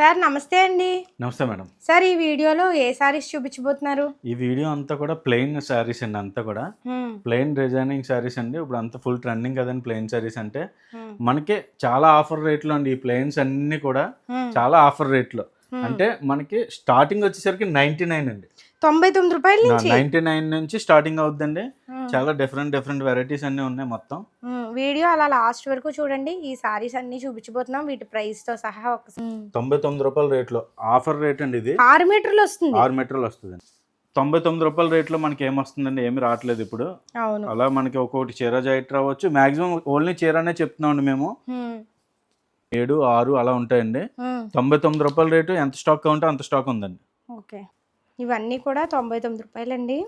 Sir నమస్తే అండి. నమస్తే మేడం. సార్ ఈ వీడియోలో ఏ సారీస్ చూపించబోతున్నారు? ఈ వీడియో అంతా కూడా ప్లెయిన్ శారీస్ అండి అంతా కూడా. ప్లెయిన్ డిజైనింగ్ శారీస్ అండి ఇప్పుడు అంతా ఫుల్ ట్రెండింగ్ కదండి ప్లెయిన్ శారీస్ అంటే. మనకి చాలా ఆఫర్ రేట్లో అండి ఈ ప్లెయిన్స్ అన్ని కూడా. చాలా ఆఫర్ రేట్లో. అంటే మనకి స్టార్టింగ్ వచ్చేసరికి నైన్టీ నైన్ అండి. తొంభై తొమ్మిది రూపాయల నైన్టీ నైన్ నుంచి స్టార్టింగ్ అవుతుందండి చాలా డిఫరెంట్ డిఫరెంట్ వెరైటీస్ అన్ని ఉన్నాయి మొత్తం. వీడియో అలా లాస్ట్ వరకు చూడండి. ఈ సారీస్ అన్ని చూపించబోతున్నాం. వీటి ప్రైస్తో సహా ఒక తొంభై తొమ్మిది రూపాయల రేట్లో. ఆఫర్ రేట్ అండి ఇది? ఆరు మీటర్లు వస్తుంది. ఆరు మీటర్లు వస్తుందండి తొంభై తొమ్మిది రూపాయల రేట్లో మనకి ఏమొస్తుందండి? ఏమి రావట్లేదు ఇప్పుడు. అవును. అలా మనకి ఒక్కొక్కటి చీర జాయిట్ రావచ్చు. మాక్సిమం ఓన్లీ చీర అనే చెప్తున్నామండి మేము. ఏడు ఆరు అలా ఉంటాయండి. తొంభై తొమ్మిది రూపాయల రేటు ఎంత స్టాక్ ఉంటే అంత స్టాక్ ఉందండి. ఓకే. ఇవన్నీ కూడా తొంభై తొమ్మిది రూపాయలండి.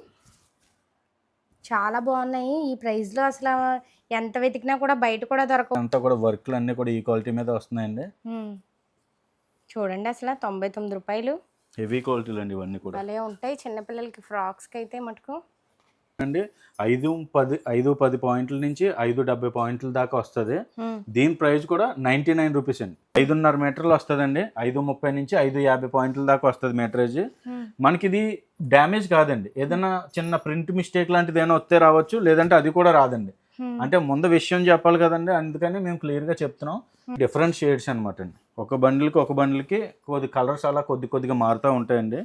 చాలా బాగున్నాయి. ఈ ప్రైస్లో అసలు ఎంత వెతికినా కూడా బయట కూడా దొరకవు. అంతా కూడా వర్క్లు అన్నీ కూడా ఈ క్వాలిటీ మీద వస్తున్నాయండి. చూడండి అసలు తొంభై తొమ్మిది రూపాయలు. హెవీ క్వాలిటీలు అండి ఇవన్నీ కూడా. భలే ఉంటాయి. చిన్నపిల్లలకి ఫ్రాక్స్కి అయితే మటుకు అండి ఐదు పది ఐదు పది పాయింట్ల నుంచి ఐదు డెబ్బై పాయింట్ల దాకా వస్తుంది. దీని ప్రైస్ కూడా నైంటీ నైన్ రూపీస్ అండి. ఐదున్నర మీటర్లు వస్తుందండి. ఐదు ముప్పై నుంచి ఐదు యాభై పాయింట్ల దాకా వస్తుంది మీటరేజ్ మనకి ఇది డ్యామేజ్ కాదండి. ఏదైనా చిన్న ప్రింట్ మిస్టేక్ లాంటిది ఏమైనా వస్తే రావచ్చు లేదంటే అది కూడా రాదండి. అంటే ముందు విషయం చెప్పాలి కదండి. అందుకని మేము క్లియర్గా చెప్తున్నాం. డిఫరెంట్ షేడ్స్ అనమాట అండి. ఒక బండిల్కి ఒక బండిల్కి కొద్ది కలర్స్ అలా కొద్ది కొద్దిగా మారుతూ ఉంటాయండి.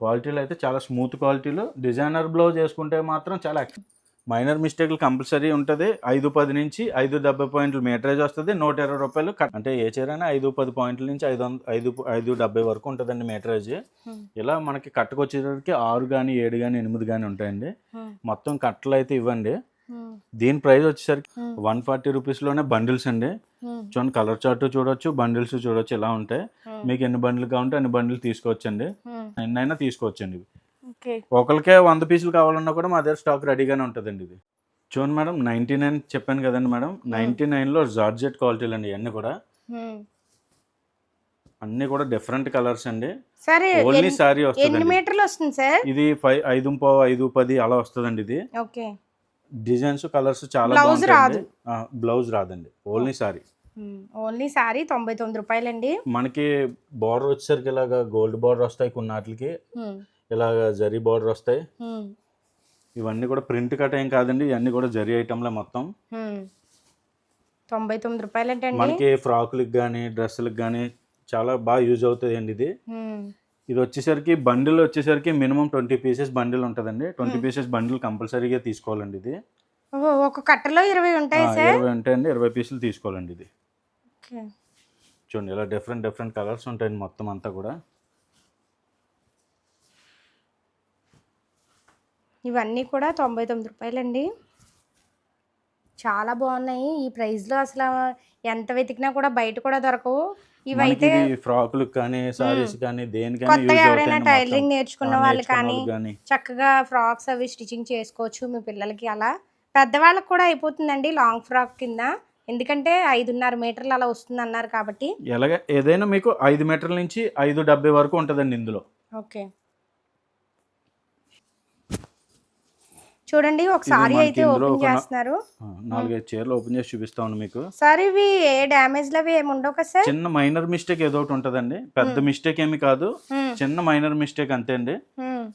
క్వాలిటీలు అయితే చాలా స్మూత్ క్వాలిటీలు డిజైనర్ బ్లౌజ్ వేసుకుంటే మాత్రం చాలా మైనర్ మిస్టేక్లు కంపల్సరీ ఉంటుంది ఐదు పది నుంచి ఐదు డెబ్బై పాయింట్లు మీటరేజ్ వస్తుంది నూట ఇరవై రూపాయలు అంటే ఏ చీరైనా ఐదు పది పాయింట్ల నుంచి ఐదు వంద ఐదు ఐదు డెబ్బై వరకు ఉంటుందండి మీటరేజ్. ఇలా మనకి కట్టుకొచ్చేసరికి ఆరు కానీ ఏడు కానీ ఎనిమిది కానీ ఉంటాయండి. మొత్తం కట్టలు అయితే ఇవ్వండి. దీని ప్రైస్ వచ్చేసరికి. వన్ ఫార్టీ రూపీస్లోనే బండిల్స్ అండి. చూడండి కలర్ చార్ట్ చూడొచ్చు బండిల్స్ చూడొచ్చు ఇలా ఉంటాయి. మీకు ఎన్ని బండిలు కావాలంటే అన్ని బండిలు తీసుకోవచ్చండి. ఎన్నైనా తీసుకోవచ్చండి ఇవి. ఓకే. ఒకరికే వంద పీసులు కావాలన్నా కూడా మా దగ్గర స్టాక్ రెడీగానే ఉంటుందండి ఇది. చూడండి మేడం నైంటీ నైన్ చెప్పాను కదండి మేడం నైంటీ నైన్లో జార్జెట్ క్వాలిటీలు అండి ఇవన్నీ కూడా. అన్నీ కూడా డిఫరెంట్ కలర్స్ అండి. సరే ఓన్లీ ఎన్ని వస్తుందండి. మీటర్లు వస్తుంది సార్? ఇది ఫైవ్ ఐదు ఐదు పది అలా వస్తుందండి ఇది. ఓకే. డిజైన్స్ కలర్స్ చాలా Blouse బాగుంటాయండి. బ్లౌజ్ రాదండి. ఓన్లీ సారీ. ఓన్లీ సారీ తొంభై తొమ్మిది రూపాయలండి. మనకి బార్డర్ వచ్చేసరికి ఇలాగ గోల్డ్ బార్డర్ వస్తాయి కొన్ని వాటికి హ్మ్. ఇలాగ జరీ బార్డర్ వస్తాయి. ఇవన్నీ కూడా ప్రింట్ కట్ ఏం కాదండి. ఇవన్నీ కూడా జరీ ఐటమ్లే మొత్తం. తొంభై తొమ్మిది రూపాయలు ఏంటండి మనకి ఫ్రాకులకు కానీ డ్రెస్సులకు కానీ చాలా బాగా యూజ్ అవుతుంది అండి ఇది. ఇది వచ్చేసరికి బండిల్ వచ్చేసరికి మినిమం ట్వంటీ పీసెస్ బండిల్ ఉంటుందండి. ట్వంటీ పీసెస్ బండిల్ కంపల్సరీగా తీసుకోవాలండి ఇది. ఒక కట్టలో ఇరవై ఉంటాయి ఇరవై ఉంటాయండి. ఇరవై పీసులు తీసుకోవాలండి ఇది. ఓకే. చూడండి ఇలా డిఫరెంట్ డిఫరెంట్ కలర్స్ ఉంటాయండి మొత్తం అంతా కూడా. ఇవన్నీ కూడా తొంభై తొమ్మిది రూపాయలండి. చాలా బాగున్నాయి. ఈ ప్రైస్లో అసలు ఎంత వెతికినా కూడా బయట కూడా దొరకవు. ఇవైతే ఇది ఫ్రాకులకు కానీ సారీస్ కానీ దేనికైనా కొత్తగా ఎవరైనా టైలరింగ్. నేర్చుకున్న వాళ్ళు కానీ. చక్కగా ఫ్రాక్స్ అవి స్టిచ్చింగ్ చేసుకోవచ్చు మీ పిల్లలకి అలా. పెద్దవాళ్ళకి కూడా అయిపోతుందండి లాంగ్ ఫ్రాక్ కింద. ఎందుకంటే ఐదున్నర మీటర్లు అలా వస్తుంది అన్నారు కాబట్టి. ఎలాగ ఏదైనా మీకు ఐదు మీటర్ల నుంచి ఐదు డెబ్బై వరకు ఉంటుందండి ఇందులో. ఓకే. చూడండి ఒక ఇది సారీ మనకి అయితే ఓపెన్ చేస్తున్నారు. నాలుగైదు చీరలు ఓపెన్ చేసి చూపిస్తాను మీకు. సార్ ఇవి ఏ డ్యామేజ్లు అవి ఏమి ఉండవు కదా సార్? చిన్న మైనర్ మిస్టేక్ ఏదో ఒకటి ఉంటుందండి. పెద్ద మిస్టేక్ ఏమి కాదు. హ్మ్, చిన్న మైనర్ మిస్టేక్ అంతే అండి. హ్మ్,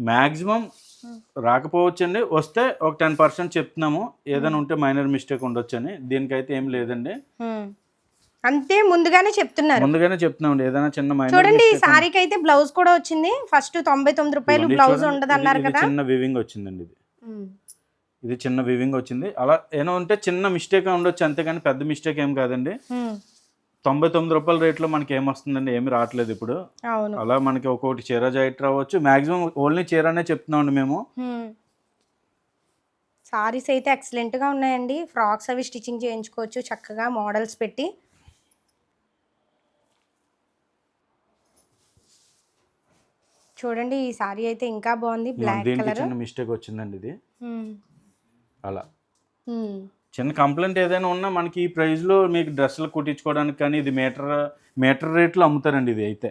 మ్యాక్సిమం Hmm. రాకపోవచ్చండి. వస్తే ఒక టెన్ పర్సెంట్ చెప్తున్నాము. ఏదైనా ఉంటే మైనర్ మిస్టేక్ ఉండొచ్చని. దీనికైతే ఏం లేదండి. అంతే ముందుగానే చెప్తున్నారు. ముందుగానే చెప్తున్నామండి ఏదైనా చిన్న చూడండి ఈ సారీకి అయితే బ్లౌజ్ కూడా వచ్చింది. ఫస్ట్ తొంభై తొమ్మిది రూపాయలు బ్లౌజ్ ఉండదు అన్నారు కదా. చిన్న వివింగ్ వచ్చిందండి ఇది. ఇది చిన్న వివింగ్ వచ్చింది. అలా ఏమో ఉంటే చిన్న మిస్టేక్ ఉండొచ్చు అంతేగాని పెద్ద మిస్టేక్ ఏం కాదండి. తొంభై తొమ్మిది రూపాయల రేట్లో మనకి ఏమొస్తుందండి ఏమి రావట్లేదు ఇప్పుడు. అవును. అలా మనకి ఒక్కొక్కటి చీర జాయిట్ రావచ్చు. మాక్సిమం ఓన్లీ చీర అనే చెప్తున్నామండి మేము. సారీస్ అయితే ఎక్సలెంట్గా ఉన్నాయండి. ఫ్రాక్స్ అవి స్టిచ్చింగ్ చేయించుకోవచ్చు చక్కగా మోడల్స్ పెట్టి. చూడండి ఈ సారీ అయితే ఇంకా బాగుంది బ్లాక్ కలర్. చిన్న మిస్టేక్ వచ్చిందండి ఇది. అలా. చిన్న. కంప్లైంట్ ఏదైనా ఉన్నా మనకి ఈ ప్రైస్లో మీకు డ్రెస్సులు కుట్టించుకోవడానికి కానీ ఇది మీటర్ మీటర్ రేట్లో అమ్ముతారండి ఇది అయితే.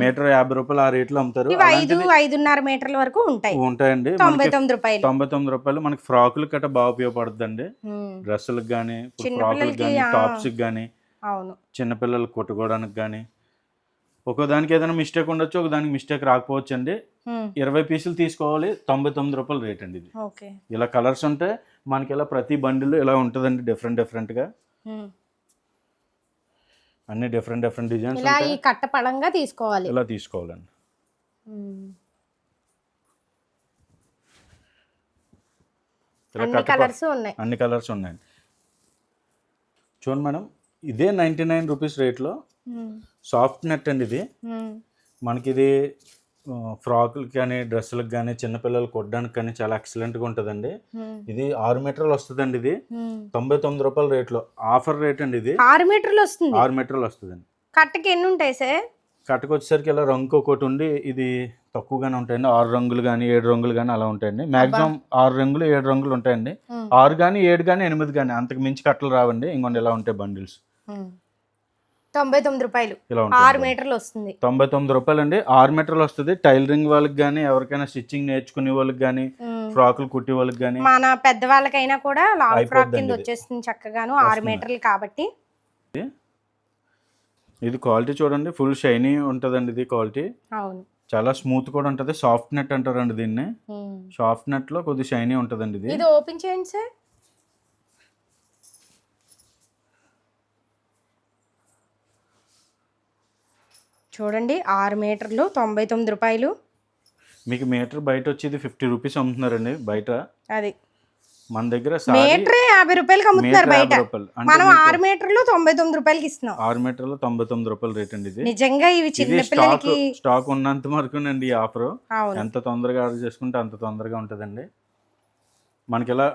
మీటర్ యాభై రూపాయలు ఆ రేట్లో అమ్ముతారు. ఐదు ఐదున్నర మీటర్ల వరకు ఉంటాయి. ఉంటాయండి. తొంభై తొమ్మిది రూపాయలు. తొంభై తొమ్మిది రూపాయలు. మనకి ఫ్రాకులు గట్రా బాగా ఉపయోగపడుతుందండి. డ్రెస్సులకు కానీ ఫ్రాకులకు కానీ ఆ. టాప్స్కి కానీ అవును. చిన్నపిల్లలు కొట్టుకోవడానికి కానీ ఒక్కో దానికి ఏదైనా మిస్టేక్ ఉండొచ్చు ఒక దానికి మిస్టేక్ రాకపోవచ్చు అండి ఇరవై పీసులు తీసుకోవాలి తొంభై తొమ్మిది రూపాయలు రేట్ అండి ఇది. ఇలా కలర్స్ ఉంటే మనకి ఇలా ప్రతి బండిలో ఇలా ఉంటుందండి డిఫరెంట్ డిఫరెంట్గా. అన్ని డిఫరెంట్ డిఫరెంట్ డిజైన్స్ ఇలా ఈ ఉంటాయి కట్ట పడంగా తీసుకోవాలి. ఇలా తీసుకోవాలండి. అన్ని కలర్స్ ఉన్నాయి. అన్ని కలర్స్ ఉన్నాయండి చూడండి మేడం ఇదే నైంటీ నైన్ రూపీస్ రేట్లో సాఫ్ట్ నెట్ అండి ఇది. మనకి ఇది ఫ్రాకులకి కానీ డ్రెస్సులకు కానీ చిన్నపిల్లలు కొట్టడానికి కానీ చాలా ఎక్సలెంట్గా ఉంటుందండి. ఇది ఆరు మీటర్లు వస్తుందండి ఇది. తొంభై తొమ్మిది రూపాయల రేట్లో. ఆఫర్ రేట్ అండి ఇది. ఆరు మీటర్లు వస్తుంది. ఆరు మీటర్లు వస్తుందండి. కట్టకి ఎన్ని ఉంటాయి సార్? కట్టకొచ్చేసరికి ఇలా రంగు ఒకటి ఉండి ఇది తక్కువగానే ఉంటాయండి. ఆరు రంగులు కానీ ఏడు రంగులు కానీ అలా ఉంటాయండి. మాక్సిమం ఆరు రంగులు ఏడు రంగులు ఉంటాయండి. ఆరు కానీ ఏడు కానీ ఎనిమిది కానీ అంతకు మించి కట్టలు రావండి. ఇంకొన్ని ఇలా ఉంటాయి బండిల్స్. తొంభై తొమ్మిది రూపాయలు. ఆరు మీటర్లు వస్తుంది. తొంభై తొమ్మిది రూపాయలు అండి ఆరు మీటర్లు వస్తుంది. టైలరింగ్ వాళ్ళకి కానీ ఎవరికైనా స్టిచ్చింగ్ నేర్చుకునే వాళ్ళకి కానీ. ఫ్రాకులు కుట్టే వాళ్ళకి కానీ మన పెద్దవాళ్ళకైనా కూడా లాంగ్ ఫ్రాక్ కింద. వచ్చేస్తుంది చక్కగాను ఆరు. మీటర్లు కాబట్టి. ఇది క్వాలిటీ చూడండి. ఫుల్ షైనీ ఉంటుందండి ఇది క్వాలిటీ. అవును. చాలా స్మూత్ కూడా ఉంటుంది. సాఫ్ట్ నెట్ అంటారండి దీన్ని. సాఫ్ట్ నెట్లో కొద్దిగా షైనీ ఉంటుందండి ఇది. ఇది ఓపెన్ చేయండి సార్. చూడండి ఆరు మీటర్లు తొంభై తొమ్మిది రూపాయలు. మీకు మీటర్ బయట వచ్చేది ఫిఫ్టీ రూపీస్ అమ్ముతున్నారండి బయట. అది. మన దగ్గర మీటర్ యాభై రూపాయలకి అమ్ముతున్నారు బయట. మనం ఆరు మీటర్లు తొంభై తొమ్మిది రూపాయలకి ఇస్తున్నాం. ఆరు మీటర్లు తొంభై తొమ్మిది రూపాయలు రేట్ అండి ఇది. నిజంగా ఇవి ఇది చిన్న పిల్లలకి స్టాక్ ఉన్నంత వరకునండి ఈ ఆఫర్. ఎంత తొందరగా ఆర్డర్ చేసుకుంటే అంత తొందరగా ఉంటుందండి. మనకి ఇలా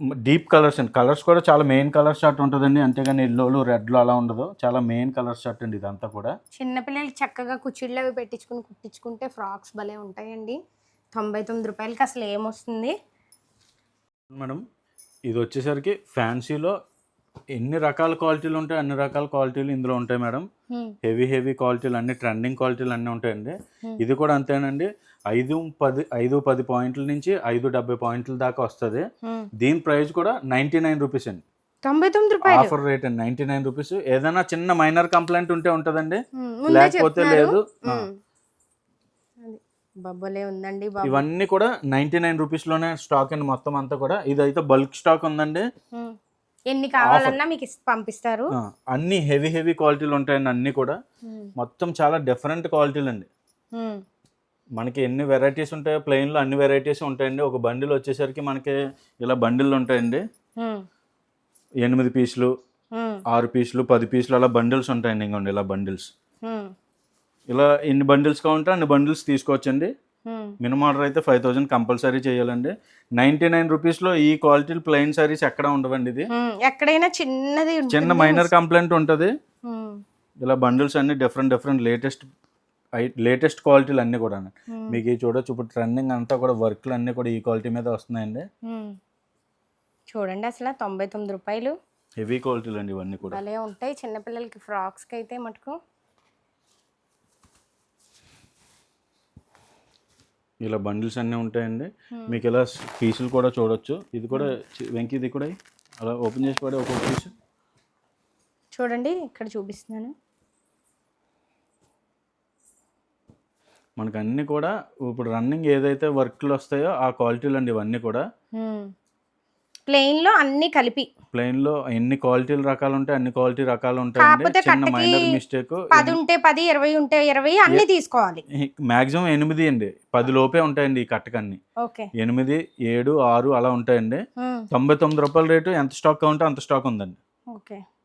డీప్ కలర్స్ అండి. కలర్స్ కూడా చాలా మెయిన్ కలర్ షర్ట్ ఉంటుందండి. అంతేగాని ఎల్లోలు రెడ్లు అలా ఉండదు. చాలా మెయిన్ కలర్ షర్ట్ అండి ఇదంతా కూడా. చిన్న పిల్లలకి చక్కగా కుచ్చిళ్ళు అవి పెట్టించుకుని కుట్టించుకుంటే ఫ్రాక్స్ భలే ఉంటాయండి. తొంభై తొమ్మిది రూపాయలకి అసలు ఏమొస్తుంది? మేడం ఇది వచ్చేసరికి ఫ్యాన్సీలో ఎన్ని రకాల క్వాలిటీలు ఉంటాయి? అన్ని రకాల క్వాలిటీలు ఇందులో ఉంటాయి మేడం. హెవీ హెవీ క్వాలిటీలు అన్ని ట్రెండింగ్ క్వాలిటీలు అన్నీ ఉంటాయండి. ఇది కూడా అంతేనండి. ఐదు పది ఐదు పది పాయింట్ల నుంచి ఐదు డెబ్బై పాయింట్ల దాకా వస్తుంది. దీని ప్రైస్ కూడా నైంటీ నైన్ రూపీస్ అండి. తొంభై తొమ్మిది రూపాయలు? ఆఫర్ రేట్ అండి నైంటీ నైన్ రూపీస్. ఏదైనా చిన్న మైనర్ కంప్లైంట్ ఉంటే ఉంటుందండి. లేకపోతే. లేదు. బొబ్బలే ఉందండి ఇవన్నీ కూడా నైంటీ నైన్ రూపీస్లోనే స్టాక్ అండి మొత్తం అంతా కూడా. ఇదైతే బల్క్ స్టాక్ ఉందండి. ఎన్ని కావాలన్నా మీకు పంపిస్తారు. అన్ని హెవీ హెవీ క్వాలిటీలు ఉంటాయండి అన్నీ కూడా. మొత్తం చాలా డిఫరెంట్ క్వాలిటీలు అండి మనకి ఎన్ని వెరైటీస్ ఉంటాయో ప్లెయిన్లో అన్ని వెరైటీస్ ఉంటాయండి. ఒక బండిల్ వచ్చేసరికి మనకి ఇలా బండిల్ ఉంటాయండి. ఎనిమిది పీసులు ఆరు పీసులు పది పీసులు అలా బండిల్స్ ఉంటాయండి ఇంకోండి ఇలా బండిల్స్. ఇలా ఎన్ని బండిల్స్ కావాలంటే అన్ని బండిల్స్ తీసుకోవచ్చండి. మినిమం ఆర్డర్ అయితే ఫైవ్ థౌజండ్ కంపల్సరీ చేయాలండి. నైంటీ నైన్ రూపీస్లో ఈ క్వాలిటీ ప్లెయిన్ సారీస్ ఎక్కడ ఉండవండి ఇది? ఎక్కడైనా చిన్నది. చిన్న మైనర్ కంప్లైంట్ ఉంటుంది. ఇలా బండిల్స్ అన్ని డిఫరెంట్ డిఫరెంట్ లేటెస్ట్ లేటెస్ట్ క్వాలిటీలు అన్నీ కూడా మీకు చూడొచ్చు. ఇప్పుడు ట్రెండింగ్ అంతా కూడా వర్క్లు అన్నీ కూడా ఈ క్వాలిటీ మీద వస్తున్నాయండి. చూడండి అసలు తొంభై తొమ్మిది రూపాయలు. హెవీ క్వాలిటీలు అండి ఇవన్నీ కూడా. భలే ఉంటాయి. చిన్నపిల్లలకి ఫ్రాక్స్కి అయితే మటుకు. ఇలా బండిల్స్ అన్నీ ఉంటాయండి. మీకు ఇలా పీసులు కూడా చూడొచ్చు. ఇది కూడా చి- వెంకీ ఇది కూడా అలా ఓపెన్ చేసి పడే ఒక్కొక్క పీసు. చూడండి ఇక్కడ చూపిస్తున్నాను. మనకు అన్నీ కూడా ఇప్పుడు రన్నింగ్ ఏదైతే వర్క్లు వస్తాయో ఆ క్వాలిటీలు అండి ఇవన్నీ కూడా. ప్లెయిన్లో అన్ని కలిపి. ప్లెయిన్లో ఎన్ని క్వాలిటీలు రకాలు ఉంటాయి అన్ని క్వాలిటీ రకాలు ఉంటాయండి. కాకపోతే చిన్న మైనర్ మిస్టేక్ పది ఉంటే పది ఇరవై ఉంటే ఇరవై అన్ని తీసుకోవాలి. మ్యాక్సిమం ఎనిమిది అండి. పది లోపే ఉంటాయండి ఈ కట్టకన్ని. ఎనిమిది ఏడు ఆరు అలా ఉంటాయండి. తొంభై తొమ్మిది రూపాయల రేటు ఎంత స్టాక్ ఉంటే అంత స్టాక్ ఉందండి.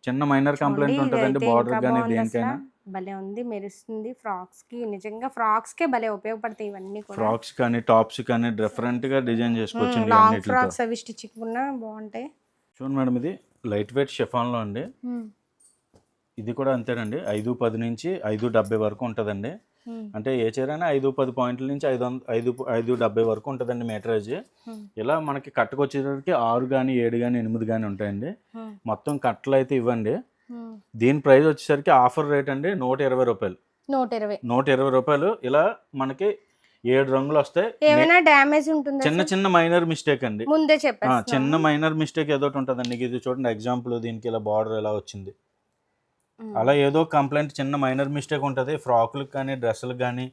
చిన్న మైనర్ కంప్లైంట్ ఉంటుందండి బార్డర్ కానీ దేనికైనా. భలే ఉంది మెరుస్తుంది. ఫ్రాక్స్కి నిజంగా ఫ్రాక్స్ కే భలే ఉపయోగపడతాయి ఇవన్నీ కూడా. ఫ్రాక్స్ కానీ టాప్స్ కానీ డిఫరెంట్గా డిజైన్ చేసుకోవచ్చు అండి లాంగ్ ఫ్రాక్స్ అవి స్టిచ్చింగ్ ఉన్నా బాగుంటాయి. చూడండి మేడం ఇది లైట్ వెయిట్ షిఫాన్లో అండి. హ్మ్, ఇది కూడా అంతేనండి. ఐదు పది నుంచి ఐదు డెబ్బై వరకు ఉంటుందండి. అంటే ఏ చీర అయినా ఐదు పది పాయింట్ల నుంచి ఐదు వంద ఐదు ఐదు డెబ్బై వరకు ఉంటుందండి మీటరేజ్ ఇలా మనకి కట్టకొచ్చేసరికి ఆరు కానీ ఏడు కానీ ఎనిమిది కానీ ఉంటాయండి. మొత్తం కట్టలు అయితే ఇవ్వండి. దీని ప్రైస్ వచ్చేసరికి ఆఫర్ రేట్ అండి నూట ఇరవై రూపాయలు. నూట ఇరవై. నూట ఇరవై రూపాయలు. ఇలా మనకి ఏడు రంగులు వస్తాయి ఏమైనా డ్యామేజ్ ఉంటుందా చిన్న? చిన్న మైనర్ మిస్టేక్ అండి. ముందే చెప్పాను చిన్న మైనర్ మిస్టేక్ ఏదో ఉంటుందండి. ఇది చూడండి ఎగ్జాంపుల్ దీనికి ఇలా బార్డర్ ఎలా వచ్చింది. అలా ఏదో కంప్లైంట్ చిన్న మైనర్ మిస్టేక్ ఉంటుంది. ఫ్రాకులకు కానీ డ్రెస్సులకు కానీ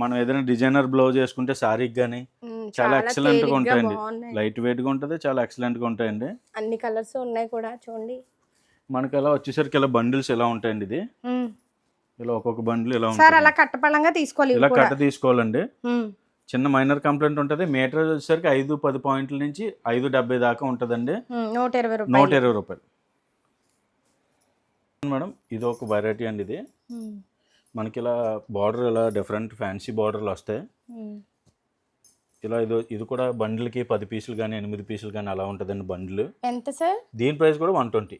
మనం ఏదైనా డిజైనర్ బ్లౌజ్ వేసుకుంటే శారీకి కానీ చాలా excellent గా ఉంటాయండి. లైట్ వెయిట్గా ఉంటుంది చాలా ఎక్సలెంట్గా ఉంటాయండి. అన్ని కలర్స్ ఉన్నాయి కూడా చూడండి. మనకి ఇలా వచ్చేసరికి ఇలా బండిల్స్ ఎలా ఉంటాయండి ఇది. ఇలా ఒక్కొక్క బండిల్ ఇలా సార్ అలా కట్టపళంగా తీసుకోవాలి ఇలా కట్ట తీసుకోవాలండి. చిన్న మైనర్ కంప్లైంట్ ఉంటుంది. మీటర్ వచ్చేసరికి ఐదు పది పాయింట్ల నుంచి ఐదు డెబ్బై దాకా ఉంటుందండి. నూట ఇరవై నూట రూపాయలు ఇరవై రూపాయలు. మేడం ఇది ఒక వెరైటీ అండి ఇది. మనకి ఇలా బార్డర్ ఇలా డిఫరెంట్ ఫ్యాన్సీ బార్డర్లు వస్తాయి. ఇలా ఇది ఇది కూడా బండిల్కి పది పీసులు కానీ ఎనిమిది పీసులు కానీ అలా ఉంటుందండి బండిల్ ఎంత సార్? దీని ప్రైస్ కూడా వన్ ట్వంటీ.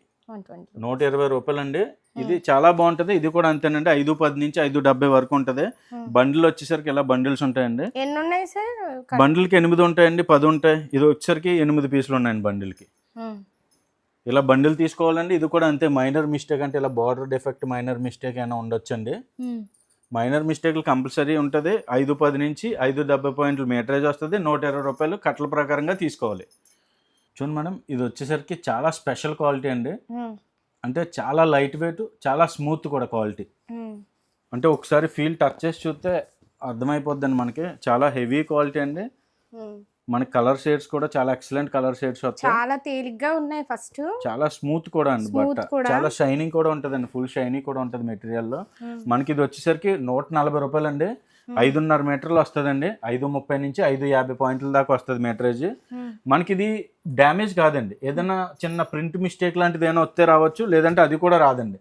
నూట ఇరవై రూపాయలు అండి ఇది చాలా బాగుంటుంది. ఇది కూడా అంతేనండి. ఐదు పది నుంచి ఐదు డెబ్బై వరకు ఉంటుంది. బండిల్ వచ్చేసరికి ఇలా బండిల్స్ ఉంటాయండి. ఎన్ని ఉన్నాయి సార్ బండిల్కి ఎనిమిది ఉంటాయండి పది ఉంటాయి. ఇది వచ్చేసరికి ఎనిమిది పీసులు ఉన్నాయండి బండిల్కి. ఇలా బండిల్ తీసుకోవాలండి. ఇది కూడా అంతే. మైనర్ మిస్టేక్ అంటే ఇలా బార్డర్ డిఫెక్ట్ మైనర్ మిస్టేక్ అయినా ఉండొచ్చండి. మైనర్ మిస్టేక్లు కంపల్సరీ ఉంటుంది. ఐదు పది నుంచి ఐదు డెబ్బై పాయింట్లు మీటరేజ్ వస్తుంది. నూట ఇరవై రూపాయలు కట్టల ప్రకారంగా తీసుకోవాలి. చూడండి మేడం ఇది వచ్చేసరికి చాలా స్పెషల్ క్వాలిటీ అండి. అంటే చాలా లైట్ వెయిట్ చాలా స్మూత్ కూడా క్వాలిటీ. అంటే ఒకసారి ఫీల్ టచ్ చేసి చూస్తే అర్థమైపోద్దండి మనకి. చాలా హెవీ క్వాలిటీ అండి. మనకి కలర్ షేడ్స్ కూడా చాలా ఎక్సలెంట్ కలర్ షేడ్స్ వస్తాయి. చాలా తేలిగ్గా ఉన్నాయి ఫస్ట్. చాలా స్మూత్ కూడా అండి కూడా. చాలా షైనింగ్ కూడా ఉంటుందండి ఫుల్ షైనింగ్ కూడా ఉంటుంది మెటీరియల్లో. మనకి ఇది వచ్చేసరికి నూట నలభై రూపాయలు అండి ఐదున్నర మీటర్లు వస్తుందండి. ఐదు ముప్పై నుంచి ఐదు యాభై పాయింట్ల దాకా వస్తుంది మీటరేజ్ మనకి ఇది డ్యామేజ్ కాదండి. ఏదైనా చిన్న ప్రింట్ మిస్టేక్ లాంటిది ఏమైనా వస్తే రావచ్చు లేదంటే అది కూడా రాదండి.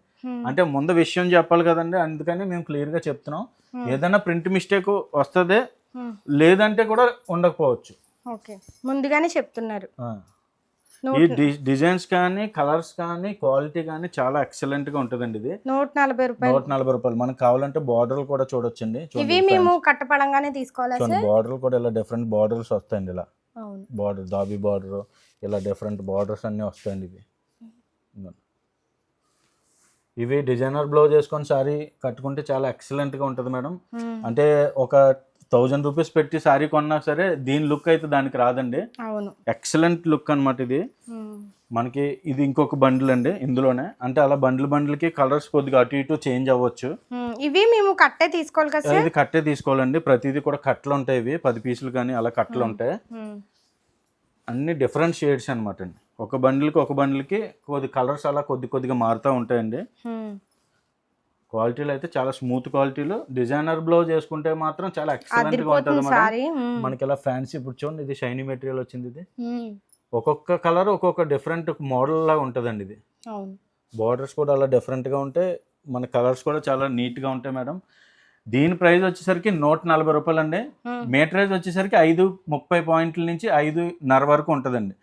అంటే ముందు విషయం చెప్పాలి కదండి. అందుకని మేము క్లియర్గా చెప్తున్నాం. ఏదైనా ప్రింట్ మిస్టేక్ వస్తుంది లేదంటే కూడా ఉండకపోవచ్చు. ఓకే ముందుగానే చెప్తున్నారు. ఈ డిజైన్స్ కానీ కలర్స్ కానీ క్వాలిటీ కానీ చాలా ఎక్సలెంట్గా ఉంటుందండి ఇది. నూట నలభై రూపాయలు. నూట నలభై రూపాయలు. మనకు కావాలంటే బార్డర్లు కూడా చూడొచ్చండి. ఇవి మేము కట్టపడంగానే తీసుకోవాలా బార్డర్లు కూడా ఇలా డిఫరెంట్ బార్డర్స్ వస్తాయండి ఇలా. బార్డర్ దాబీ బార్డర్ ఇలా డిఫరెంట్ బార్డర్స్ అన్నీ వస్తాయండి ఇవి. ఇవి డిజైనర్ బ్లౌజ్ వేసుకొని సారీ కట్టుకుంటే చాలా excellent గా ఉంటుంది మేడం. అంటే ఒక థౌజండ్ రూపీస్ పెట్టి సారీ కొన్నా సరే దీని లుక్ అయితే దానికి రాదండి. అవును. ఎక్సలెంట్ లుక్ అన్నమాట ఇది. మనకి ఇది ఇంకొక బండిల్ అండి ఇందులోనే. అంటే అలా బండిల్ బండిల్కి కలర్స్ కొద్దిగా అటు ఇటు చేంజ్ అవ్వచ్చు. ఇవి మేము కట్టే తీసుకోవాలి కదా ఇది కట్టే తీసుకోవాలండి. ప్రతిదీ కూడా కట్టలు ఉంటాయి ఇవి. పది పీసులు కానీ అలా కట్టలు ఉంటాయి. అన్ని డిఫరెంట్ షేడ్స్ అనమాట అండి. ఒక బండిల్కి ఒక బండిల్కి కొద్ది కలర్స్ అలా కొద్ది కొద్దిగా మారుతూ ఉంటాయండి. క్వాలిటీలు అయితే చాలా స్మూత్ క్వాలిటీలు డిజైనర్ బ్లౌజ్ వేసుకుంటే మాత్రం చాలా ఎక్సలెంట్గా ఉంటుంది మేడం మనకి ఇలా ఫ్యాన్సీ ఇప్పుడు చూడండి ఇది షైనీ మెటీరియల్ వచ్చింది ఇది. ఒక్కొక్క కలర్ ఒక్కొక్క డిఫరెంట్ మోడల్ లాగా ఉంటుందండి ఇది. బార్డర్స్ కూడా అలా డిఫరెంట్గా ఉంటాయి మన కలర్స్ కూడా చాలా నీట్గా ఉంటాయి మేడం దీని ప్రైస్ వచ్చేసరికి నూట నలభై రూపాయలు అండి మీటరేజ్ వచ్చేసరికి ఐదు ముప్పై పాయింట్ల నుంచి ఐదున్నర వరకు ఉంటుందండి.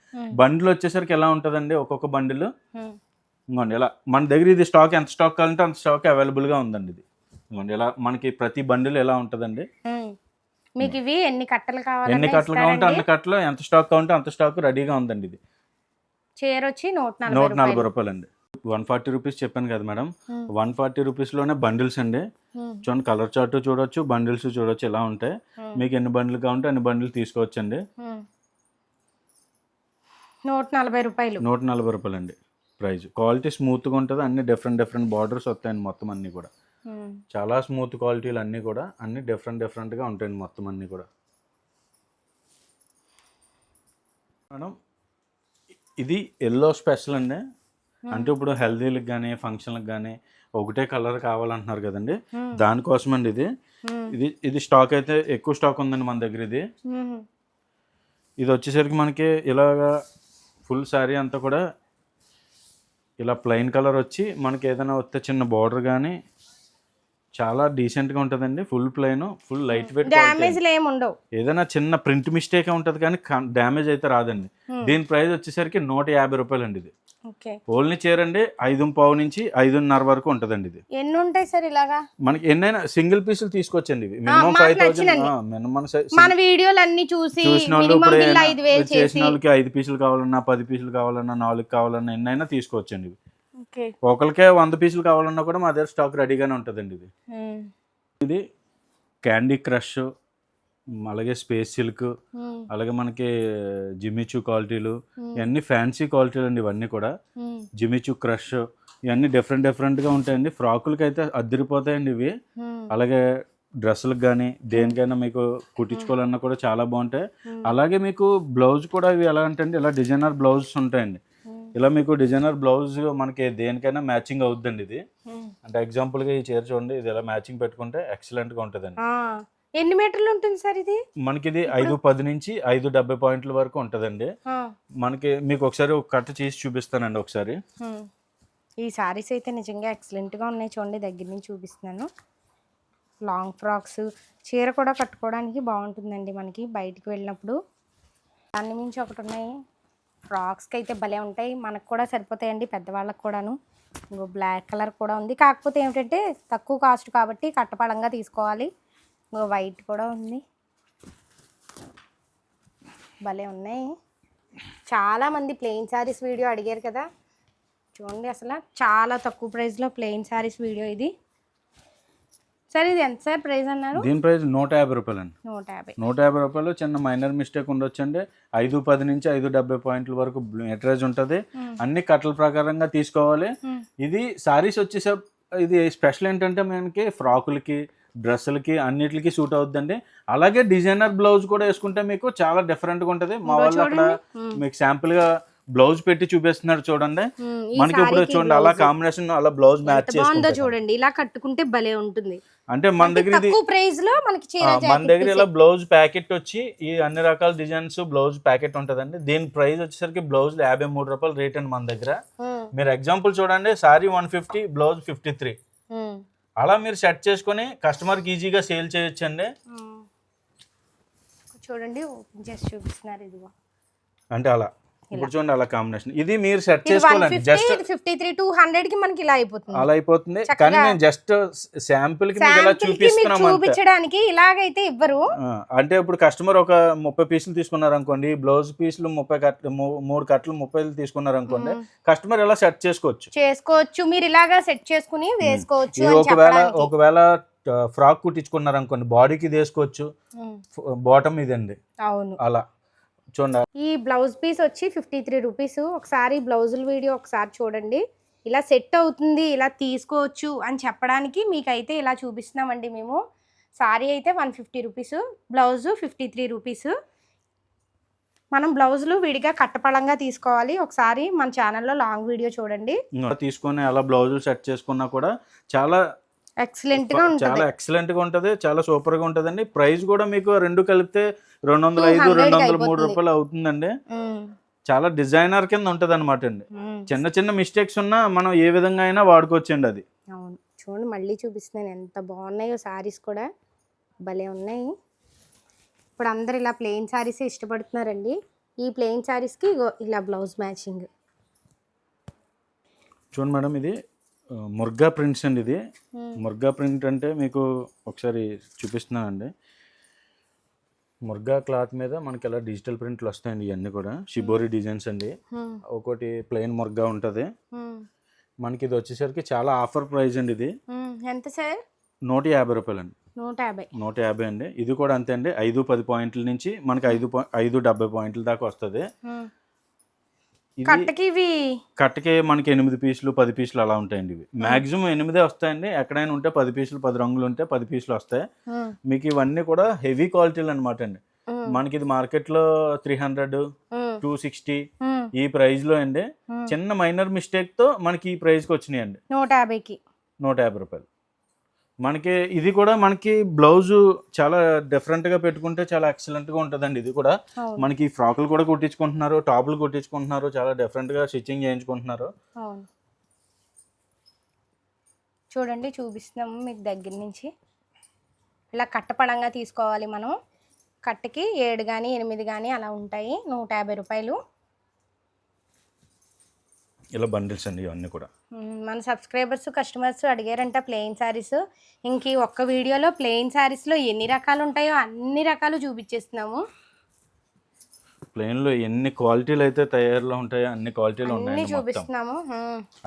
బండిల్ వచ్చేసరికి ఎలా ఉంటుందండి? ఒక్కొక్క బండిల్ ఇంకోండి ఇలా మన దగ్గర ఇది స్టాక్ ఎంత స్టాక్ కావాలంటే అంత స్టాక్ అవైలబుల్గా ఉందండి ఇది. ఇంకోండి ఇలా మనకి ప్రతి బండిల్ ఎలా ఉంటుందండి. మీకు ఇవి ఎన్ని కట్టలు ఎన్ని కావాలన్నా కట్టలు కావాలంటే? అన్ని కట్టలు ఎంత స్టాక్ కావాలంటే అంత స్టాక్ రెడీగా ఉందండి ఇది. చీర వచ్చి నూట నూట నలభై రూపాయలు. అండి వన్ ఫార్టీ రూపీస్ చెప్పాను కదా మేడం. వన్ ఫార్టీ రూపీస్లోనే బండిల్స్ అండి. చూడండి కలర్ చార్ట్ చూడొచ్చు బండిల్స్ చూడొచ్చు ఎలా ఉంటాయి మీకు ఎన్ని బండ్లు కావాలంటే అన్ని బండ్లు తీసుకోవచ్చండి. నూట నలభై రూపాయలు. నూట నలభై రూపాయలు అండి ప్రైస్ క్వాలిటీ స్మూత్గా ఉంటుంది అన్ని డిఫరెంట్ డిఫరెంట్ బార్డర్స్ వస్తాయండి మొత్తం అన్నీ కూడా. చాలా స్మూత్ క్వాలిటీలు అన్నీ కూడా అన్ని డిఫరెంట్ డిఫరెంట్గా ఉంటాయండి మొత్తం అన్నీ కూడా. మేడం ఇది ఎల్లో స్పెషల్ అండి. అంటే ఇప్పుడు హెల్దీలకు కానీ ఫంక్షన్లకు కానీ ఒకటే కలర్ కావాలంటున్నారు కదండి. దానికోసం అండి ఇది. ఇది ఇది స్టాక్ అయితే ఎక్కువ స్టాక్ ఉందండి మన దగ్గర ఇది. ఇది వచ్చేసరికి మనకి ఇలాగా ఫుల్ శారీ అంతా కూడా ఇలా ప్లెయిన్ కలర్ వచ్చి మనకి ఏదైనా వస్తే చిన్న బార్డర్ కానీ చాలా డీసెంట్గా ఉంటుందండి. Full plain full light weight డ్యామేజ్లు ఏమి ఉండవు. ఏదైనా చిన్న ప్రింట్ మిస్టేక్ ఉంటుంది కానీ డ్యామేజ్ అయితే రాదండి. Hmm. దీని ప్రైస్ వచ్చేసరికి నూట యాభై రూపాయలు అండి ఇది. ఓన్లీ చీరండి ఐదు పావు నుంచి ఐదున్నర వరకు ఉంటుందండి ఇది. ఎన్ని ఉంటాయి సార్ ఇలాగా? మనకి ఎన్నైనా సింగిల్ పీసులు తీసుకోవచ్చండి ఇవి. మినిమం ఫైవ్ థౌసండ్ నచ్చినండి. మినిమం మన వీడియోలు అన్ని చూసి చూసిన వాళ్ళకి ఐదు పీసులు కావాలన్నా పది పీసులు కావాలన్నా నాలుగు కావాలన్నా ఎన్నైనా తీసుకోవచ్చండి ఇవి. ఓకే. ఒకరికే వంద పీసులు కావాలన్నా కూడా మా దగ్గర స్టాక్ రెడీగానే ఉంటుందండి ఇది. ఇది క్యాండీ క్రష్ అలాగే స్పేస్ సిల్క్ అలాగే మనకి జిమిచూ క్వాలిటీలు ఇవన్నీ ఫ్యాన్సీ క్వాలిటీలు అండి ఇవన్నీ కూడా. జిమిచూ క్రష్ ఇవన్నీ డిఫరెంట్ డిఫరెంట్గా ఉంటాయండి. ఫ్రాకులకి అయితే అద్దరిపోతాయండి ఇవి. అలాగే డ్రెస్సులకు కానీ దేనికైనా మీకు కుట్టించుకోవాలన్నా కూడా చాలా బాగుంటాయి. అలాగే మీకు బ్లౌజ్ కూడా ఇవి ఎలా అంటే అండి ఇలా డిజైనర్ బ్లౌజ్ ఉంటాయండి. ఇలా మీకు డిజైనర్ బ్లౌజ్ మనకి దేనికైనా మ్యాచింగ్ అవుద్దండి ఇది. అంటే ఎగ్జాంపుల్గా ఈ చీర చూడండి ఇది ఇలా మ్యాచింగ్ పెట్టుకుంటే ఎక్సలెంట్గా ఉంటుందండి. ఎన్ని మీటర్లు ఉంటుంది సార్ ఇది? మనకి ఇది ఐదు పది నుంచి ఐదు డెబ్బై పాయింట్ల వరకు ఉంటుందండి. మనకి మీకు ఒకసారి ఒక కట్ చేసి చూపిస్తానండి ఒకసారి. ఈ సారీస్ అయితే నిజంగా ఎక్సలెంట్గా ఉన్నాయి చూడండి దగ్గర నుంచి చూపిస్తున్నాను. లాంగ్ ఫ్రాక్స్ చీర కూడా కట్టుకోవడానికి బాగుంటుందండి మనకి బయటికి వెళ్ళినప్పుడు. దాన్ని మించి ఒకటి ఉన్నాయి. ఫ్రాక్స్కి అయితే భలే ఉంటాయి. మనకు కూడా సరిపోతాయండి పెద్దవాళ్ళకి కూడాను. ఇంకో బ్లాక్ కలర్ కూడా ఉంది. కాకపోతే ఏమిటంటే తక్కువ కాస్ట్ కాబట్టి కట్టపడంగా తీసుకోవాలి. వైట్ కూడా ఉంది. భలే ఉన్నాయి. చాలామంది ప్లెయిన్ శారీస్ వీడియో అడిగారు కదా. చూడండి అసలు చాలా తక్కువ ప్రైస్లో ప్లెయిన్ శారీస్ వీడియో ఇది. సార్ ఇది ఎంత సార్ ప్రైస్ అన్నారు? దీని ప్రైస్ నూట యాభై రూపాయలు అండి నూట యాభై. నూట యాభై రూపాయలు చిన్న మైనర్ మిస్టేక్ ఉండొచ్చండి. ఐదు పది నుంచి ఐదు డెబ్బై పాయింట్ల వరకు మెటరేజ్ ఉంటుంది. అన్ని కట్టల ప్రకారంగా తీసుకోవాలి. ఇది సారీస్ వచ్చేసే ఇది స్పెషల్ ఏంటంటే మనకి ఫ్రాకులకి డ్రెస్సులకి అన్నిటికి సూట్ అవుతుందండి అలాగే డిజైనర్ బ్లౌజ్ కూడా వేసుకుంటే మీకు చాలా డిఫరెంట్గా ఉంటుంది. మా వాళ్ళు అక్కడ. మీకు శాంపుల్గా బ్లౌజ్ పెట్టి చూపిస్తున్నారు చూడండి. మనకి ఇప్పుడు చూడండి అలా కాంబినేషన్ అలా బ్లౌజ్ మ్యాచ్ బాగుందో చూడండి. ఇలా కట్టుకుంటే భలే ఉంటుంది. అంటే మన దగ్గర ఇది ప్రైస్లో మనకి మన దగ్గర ఇలా. బ్లౌజ్ ప్యాకెట్ వచ్చి ఈ అన్ని రకాల డిజైన్స్ బ్లౌజ్ ప్యాకెట్ ఉంటుందండి. దీని ప్రైస్ వచ్చేసరికి బ్లౌజ్ యాభై మూడు రూపాయలు రేట్ అండి మన దగ్గర. మీరు ఎగ్జాంపుల్ చూడండి sari one fifty blouse fifty three అలా మీరు సెట్ చేసుకొని కస్టమర్కి ఈజీగా సేల్ చేయొచ్చండి. ఉమ్. చూడండి ఓపెన్ చేసి చూపిస్తున్నారు ఇదిగో. అంటే అలా. ఇప్పుడు చూడండి అలా కాంబినేషన్ ఇది మీరు సెట్ చేసుకోవాలండి. జస్ట్ ఫిఫ్టీ త్రీ టూ హండ్రెడ్కి మనకి ఇలా అయిపోతుంది. అలా అయిపోతుంది. కానీ నేను జస్ట్ శాంపుల్కి ఇలా చూపిస్తున్నాం చూపించడానికి ఇలాగైతే ఇవ్వరు. అంటే ఇప్పుడు కస్టమర్ ఒక ముప్పై పీసులు తీసుకున్నారు అనుకోండి బ్లౌజ్ పీసులు ముప్పై కట్లు మూడు కట్టలు ముప్పై తీసుకున్నారు అనుకోండి కస్టమర్ ఎలా సెట్ చేసుకోవచ్చు? చేసుకోవచ్చు. మీరు ఇలాగా సెట్ చేసుకుని వేసుకోవచ్చు ఒకవేళ. ఒకవేళ ఫ్రాక్ కుట్టించుకున్నారు అనుకోండి బాడీకి వేసుకోవచ్చు. బాటమ్ ఇదండి. అవును. అలా. చూడండి ఈ బ్లౌజ్ పీస్ వచ్చి ఫిఫ్టీ త్రీ రూపీస్. ఒకసారి బ్లౌజుల వీడియో ఒకసారి చూడండి. ఇలా సెట్ అవుతుంది ఇలా తీసుకోవచ్చు అని చెప్పడానికి మీకైతే ఇలా చూపిస్తున్నామండి మేము. సారీ అయితే one fifty rupees blouse fifty three rupees. మనం బ్లౌజులు విడిగా కట్టపడంగా తీసుకోవాలి. ఒకసారి మన ఛానల్లో లాంగ్ వీడియో చూడండి. తీసుకొని అలా బ్లౌజులు సెట్ చేసుకున్నా కూడా చాలా ఎక్సలెంట్గా చాలా ఉంటుంది. ఎక్సలెంట్గా ఉంటది. చాలా సూపర్గా ఉంటదండి. ప్రైస్ కూడా మీకు రెండు కలిపితే రెండు వందల ఐదు 200 రెండు వందల మూడు. రూపాయలు అవుతుందండి. చాలా డిజైనర్ కింద ఉంటది అనమాట అండి. చిన్న చిన్న మిస్టేక్స్ ఉన్నా మనం ఏ విధంగా అయినా వాడుకోవచ్చండి అది. అవును. చూడండి మళ్ళీ చూపిస్తున్నాను. ఎంత బాగున్నాయో శారీస్ కూడా. భలే ఉన్నాయి. ఇప్పుడు అందరు ఇలా ప్లెయిన్ శారీస్ ఇష్టపడుతున్నారండి. ఈ ప్లెయిన్ శారీస్కి ఇగో ఇలా బ్లౌజ్ మ్యాచింగ్ చూడండి మేడం ఇది ముర్గా ప్రింట్స్ అండి ఇది. ముర్గా ప్రింట్ అంటే మీకు ఒకసారి చూపిస్తున్నానండి. ముర్గా క్లాత్ మీద మనకి ఇలా డిజిటల్ ప్రింట్లు వస్తాయండి ఇవన్నీ కూడా. షిబోరి డిజైన్స్ అండి. ఒకటి ప్లెయిన్ ముర్గా ఉంటుంది. మనకి ఇది వచ్చేసరికి చాలా ఆఫర్ ప్రైస్ అండి ఇది. ఎంత సార్? నూట యాభై రూపాయలు అండి. నూట యాభై. నూట యాభై అండి. ఇది కూడా అంతే అండి. ఐదు పది పాయింట్ల నుంచి మనకి ఐదు ఐదు డెబ్బై పాయింట్ల దాకా వస్తుంది. కట్టకి ఇవి కట్టకి మనకి ఎనిమిది పీసులు పది పీసులు అలా ఉంటాయండి ఇవి. మాక్సిమం ఎనిమిదే వస్తాయండి. ఎక్కడైనా ఉంటే పది పీసులు పది రంగులు ఉంటే పది పీసులు వస్తాయి. మీకు ఇవన్నీ కూడా హెవీ క్వాలిటీలు అనమాట అండి. మనకి ఇది మార్కెట్లో త్రీ హండ్రెడ్ టూ సిక్స్టీ ఈ ప్రైస్లో అండి. ఉమ్. చిన్న మైనర్ మిస్టేక్తో మనకి ఈ ప్రైస్కి వచ్చినాయండి. నూట యాభైకి. నూట యాభై రూపాయలు. మనకి ఇది కూడా మనకి బ్లౌజు చాలా డిఫరెంట్గా పెట్టుకుంటే చాలా ఎక్సలెంట్గా ఉంటుందండి ఇది కూడా. మనకి ఫ్రాకులు కూడా కుట్టించుకుంటున్నారు టాపులు కుట్టించుకుంటున్నారు చాలా డిఫరెంట్గా స్టిచ్చింగ్ చేయించుకుంటున్నారు. చూడండి చూపిస్తున్నాము మీకు దగ్గర నుంచి. ఇలా కట్టపడంగా తీసుకోవాలి మనం. కట్టకి ఏడు కానీ ఎనిమిది కానీ అలా ఉంటాయి. నూట యాభై రూపాయలు. ఇలా బండిల్స్ అండి ఇవన్నీ కూడా. మన సబ్స్క్రైబర్స్ కస్టమర్స్ అడిగారంట ప్లెయిన్ శారీస్. ఇంక ఈ ఒక్క వీడియోలో ప్లెయిన్ శారీస్లో ఎన్ని రకాలు ఉంటాయో అన్ని రకాలు చూపించేస్తున్నాము. ప్లెయిన్లో ఎన్ని క్వాలిటీలు అయితే తయారులో ఉంటాయో అన్ని క్వాలిటీలు అన్ని ఉన్నాయండి మొత్తం. చూపిస్తున్నాము.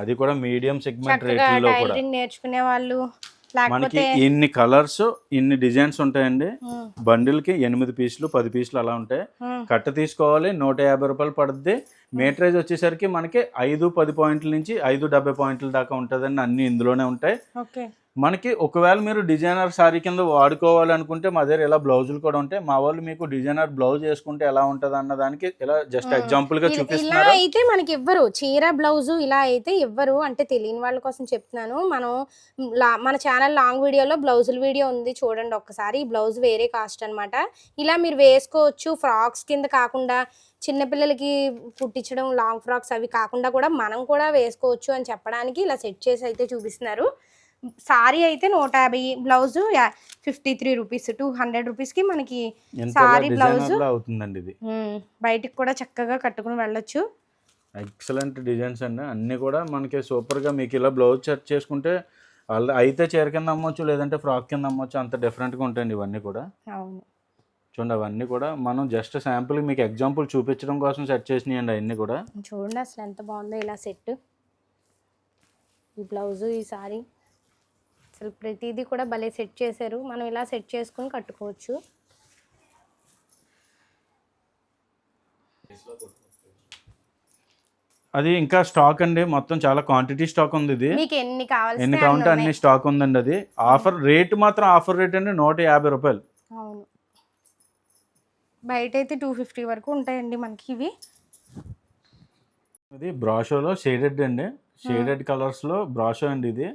అది కూడా మీడియం సెగ్మెంట్ రేట్లలో కూడా. నేర్చుకునే వాళ్ళు. మనకి ఇన్ని కలర్స్ ఇన్ని డిజైన్స్ ఉంటాయండి. మ్మ్, బండిల్కి ఎనిమిది పీసులు పది పీసులు అలా ఉంటాయి. కట్ట తీసుకోవాలి నూట యాభై రూపాయలు పడుద్ది. మీటరేజ్ వచ్చేసరికి మనకి ఐదు పది పాయింట్ల నుంచి ఐదు డెబ్బై పాయింట్ల దాకా ఉంటుందండి. అన్ని ఇందులోనే ఉంటాయి. మనకి ఒకవేళ మీరు డిజైనర్ సారీ కింద వాడుకోవాలనుకుంటే మా దగ్గర ఇలా బ్లౌజులు కూడా ఉంటాయి. మా వాళ్ళు మీకు డిజైనర్ బ్లౌజ్ వేసుకుంటే ఎలా ఉంటుంది అన్న దానికి ఇలా జస్ట్. ఎగ్జాంపుల్గా ఇలా- అయితే మనకి ఇవ్వరు చీర బ్లౌజు ఇలా అయితే ఇవ్వరు అంటే తెలియని వాళ్ళ కోసం చెప్తున్నాను. మనం మన ఛానల్ లాంగ్ వీడియోలో బ్లౌజుల వీడియో ఉంది చూడండి ఒక్కసారి. ఈ బ్లౌజ్ వేరే కాస్ట్ అన్నమాట. ఇలా మీరు వేసుకోవచ్చు. ఫ్రాక్స్ కింద కాకుండా చిన్నపిల్లలకి కుట్టించడం లాంగ్ ఫ్రాక్స్ అవి కాకుండా కూడా మనం కూడా వేసుకోవచ్చు అని చెప్పడానికి ఇలా సెట్ చేసి అయితే చూపిస్తున్నారు. సారీ అయితే నూట యాభై blouse fifty three rupees two hundred రూపీస్కి మనకి ఎంత సారీ బ్లౌజ్. అవుతుందండి ఇది. బయటికి కూడా చక్కగా కట్టుకుని వెళ్ళొచ్చు. ఎక్సలెంట్ డిజైన్స్ అండి. అన్ని కూడా మనకి సూపర్గా మీకు ఇలా బ్లౌజ్ సెట్ చేసుకుంటే అయితే చీర కింద అమ్మొచ్చు లేదంటే ఫ్రాక్ కింద అమ్మొచ్చు అంత different గా ఉంటాయండి ఇవన్నీ కూడా. అవును. చూడండి అవన్నీ కూడా మనం జస్ట్ శాంపుల్ మీకు ఎగ్జాంపుల్ చూపించడం కోసం సెట్ చేసినాయండి అవన్నీ కూడా. చూడండి అసలు ఎంత బాగుందో ఇలా సెట్. ఈ బ్లౌజు ఈ సారీ. అసలు ప్రతిదీ కూడా భలే సెట్ చేశారు. మనం ఇలా సెట్ చేసుకుని కట్టుకోవచ్చు. అది ఇంకా స్టాక్ అండి. మొత్తం చాలా క్వాంటిటీ స్టాక్ ఉంది ఇది. మీకు ఎన్ని కావాల్సి ఎన్ని కావాలంటే అన్ని స్టాక్ ఉందండి అది. ఆఫర్ రేట్ మాత్రం ఆఫర్ రేట్ అండి. నూట యాభై రూపాయలు. అవును. బయట అయితే టూ ఫిఫ్టీ వరకు ఉంటాయండి మనకి ఇవి. ఇది బ్రాషోలో షేడెడ్ అండి. షేడెడ్ కలర్స్లో బ్రాషో అండి ఇది.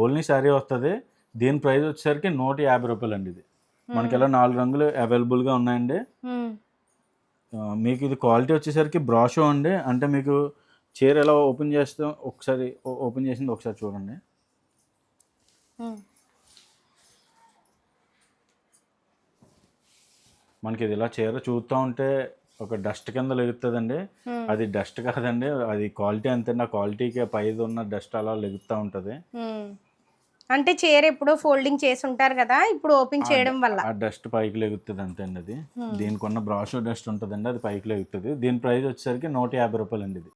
ఓన్లీ శారీ వస్తుంది. దీని ప్రైస్ వచ్చేసరికి నూట యాభై రూపాయలు అండి ఇది. మనకి ఇలా నాలుగు రంగులు available గా ఉన్నాయండి. మీకు ఇది క్వాలిటీ వచ్చేసరికి బ్రాషో అండి. అంటే మీకు చీర ఎలా ఓపెన్ చేస్తాం ఒకసారి ఓపెన్ చేసింది ఒకసారి చూడండి. మనకి ఇది ఇలా చీర చూస్తూ ఉంటే ఒక డస్ట్ కింద లెగుతుందండి. అది డస్ట్ కాదండి. అది క్వాలిటీ అంతే ఆ క్వాలిటీకి పైది ఉన్న డస్ట్ అలా లెగుతూ ఉంటుంది. అంటే చీర ఎప్పుడో ఫోల్డింగ్ చేసి ఉంటారు కదా ఇప్పుడు ఓపెన్ చేయడం వల్ల. ఆ డస్ట్ పైకి లెగుతుంది అంతే అండి అది. దీనికి ఉన్న బ్రాషో డస్ట్ ఉంటుందండి అది పైకి లెగుతుంది దీని ప్రైస్ వచ్చేసరికి నూట యాభై రూపాయలు అండి ఇది.